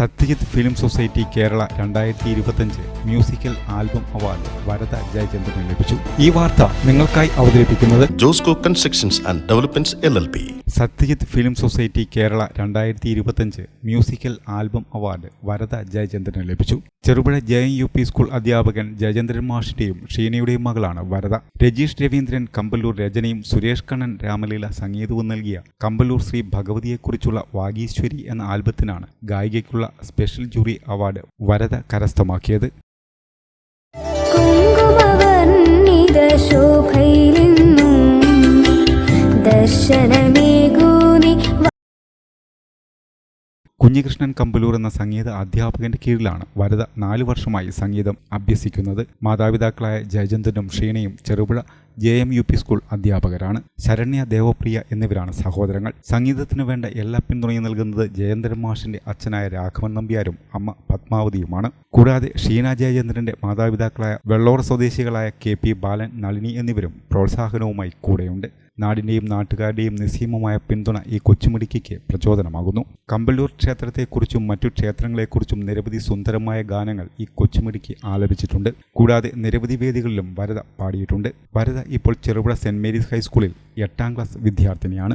Satyajit film society Kerala രണ്ടായിരത്തി ഇരുപത്തഞ്ച് musical album award Varada ജയചന്ദ്രന് ലഭിച്ചു. ഈ വാർത്ത നിങ്ങൾക്കായി അവതരിപ്പിക്കുന്നത് Josco constructions and developments L L P. Satyajit film society Kerala രണ്ടായിരത്തി ഇരുപത്തഞ്ച് മ്യൂസിക്കൽ ആൽബം അവാർഡ് വരദ ജയചന്ദ്രന് ലഭിച്ചു. Cherupuzha J U P school അധ്യാപകൻ ജയചന്ദ്രൻ മാഷിന്റെയും ഷീനയുടെയും മകളാണ് വരദ. രജീഷ് രവീന്ദ്രൻ കമ്പല്ലൂർ രചനയും സുരേഷ് കണ്ണൻ രാമലീല സംഗീതവും നൽകിയ കമ്പല്ലൂർ ശ്രീ ഭഗവതിയെക്കുറിച്ചുള്ള വാഗീശ്വരി എന്ന ആൽബത്തിനാണ് ഗായികയ്ക്കുള്ള സ്പെഷ്യൽ ജൂറി അവാർഡ് വരദ കരസ്ഥമാക്കിയത്. കുങ്കുമവർണിതശോഭയിലെന്നും കുഞ്ഞികൃഷ്ണൻ കമ്പലൂർ എന്ന സംഗീത അധ്യാപകന്റെ കീഴിലാണ് വരദ നാലു വർഷമായി സംഗീതം അഭ്യസിക്കുന്നത്. മാതാപിതാക്കളായ ജയചന്ദ്രനും ഷീണയും Cherupuzha J M U P school അധ്യാപകരാണ്. Saranya Devapriya എന്നിവരാണ് സഹോദരങ്ങൾ. സംഗീതത്തിനു വേണ്ട എല്ലാ പിന്തുണയും നൽകുന്നത് ജയേന്ദ്രൻ മാഷിന്റെ അച്ഛനായ രാഘവൻ നമ്പ്യാരും അമ്മ പത്മാവതിയുമാണ്. കൂടാതെ ഷീന ജയചന്ദ്രന്റെ മാതാപിതാക്കളായ വെള്ളോർ സ്വദേശികളായ കെ പി ബാലൻ നളിനി എന്നിവരും പ്രോത്സാഹനവുമായി കൂടെയുണ്ട്. നാടിന്റെയും നാട്ടുകാരുടെയും നിസ്സീമമായ പിന്തുണ ഈ കൊച്ചുമിടുക്കിക്ക് പ്രചോദനമാകുന്നു. കമ്പല്ലൂർ ക്ഷേത്രത്തെക്കുറിച്ചും മറ്റു ക്ഷേത്രങ്ങളെക്കുറിച്ചും നിരവധി സുന്ദരമായ ഗാനങ്ങൾ ഈ കൊച്ചുമിടുക്കി ആലപിച്ചിട്ടുണ്ട്. കൂടാതെ നിരവധി വേദികളിലും വരത പാടിയിട്ടുണ്ട്. വരദ ഇപ്പോൾ ചെറുപുഴ സെന്റ് മേരീസ് ഹൈസ്കൂളിൽ എട്ടാം ക്ലാസ് വിദ്യാർത്ഥിനിയാണ്.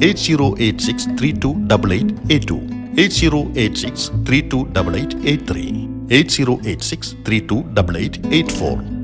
8086 328882, 8086 8086